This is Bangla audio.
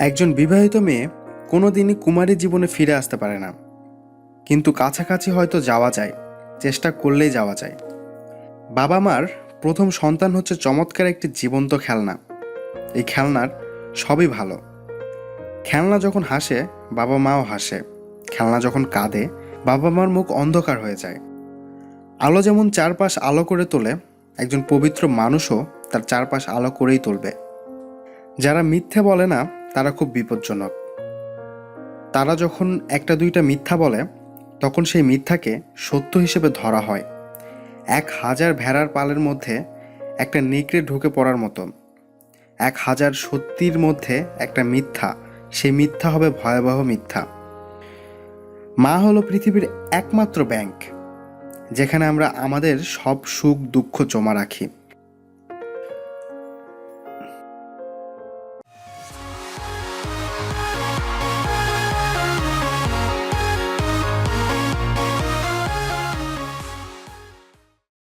একজন বিবাহিত মেয়ে কোনোদিনই কুমারী জীবনে ফিরে আসতে পারে না। কিন্তু কাছাকাছি হয়তো যাওয়া যায়, চেষ্টা করলেই যাওয়া যায়। বাবা মার প্রথম সন্তান হচ্ছে চমৎকার একটি জীবন্ত খেলনা। এই খেলনার সবই ভালো। খেলনা যখন হাসে বাবা মাও হাসে। খেলনা যখন কাঁদে বাবা মার মুখ অন্ধকার হয়ে যায়। আলো যেমন চারপাশ আলো করে তোলে, একজন পবিত্র মানুষও তার চারপাশ আলো করেই তুলবে। যারা মিথ্যে বলে না তারা খুব বিপজ্জনক। তারা যখন একটা দুইটা মিথ্যা বলে, তখন সেই মিথ্যাকে সত্য হিসেবে ধরা হয়। এক হাজার ভেড়ার পালের মধ্যে একটা নেকড়ে ঢুকে পড়ার মতো। এক হাজার সত্যির মধ্যে একটা মিথ্যা, সেই মিথ্যা হবে ভয়াবহ মিথ্যা। মা হলো পৃথিবীর একমাত্র ব্যাংক, যেখানে আমরা আমাদের সব সুখ দুঃখ জমা রাখি।